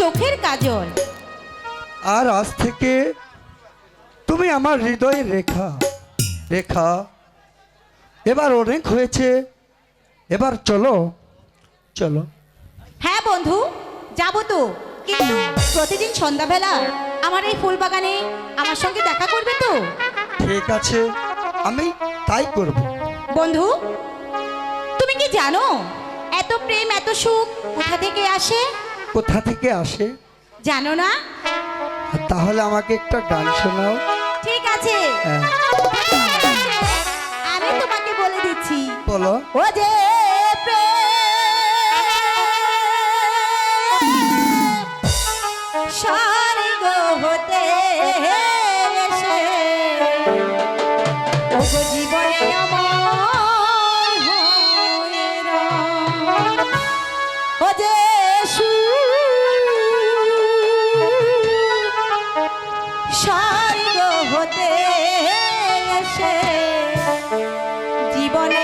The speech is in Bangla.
চোখের কাজল। আর আজ থেকে তুমি আমার হৃদয়ের রেখা রেখা। এবার অনেক হয়েছে এবার চলো চলো। হ্যাঁ বন্ধু যাব তো। কিন্তু প্রতিদিন সন্ধ্যাবেলা আমার এই ফুল বাগানে আমার সঙ্গে দেখা করবে তো? ঠিক আছে আমি তাই করব। বন্ধু তুমি কি জানো এত প্রেম এত সুখ কোথা থেকে আসে? কোথা থেকে আসে? জানো না? তাহলে আমাকে একটা গান শোনাও। ঠিক আছে। হ্যাঁ? আমি তোমাকে বলে দিচ্ছি। বলো। ও যে স্বর্গ হতে এসে। জীবনে আমার ও যে জীবনে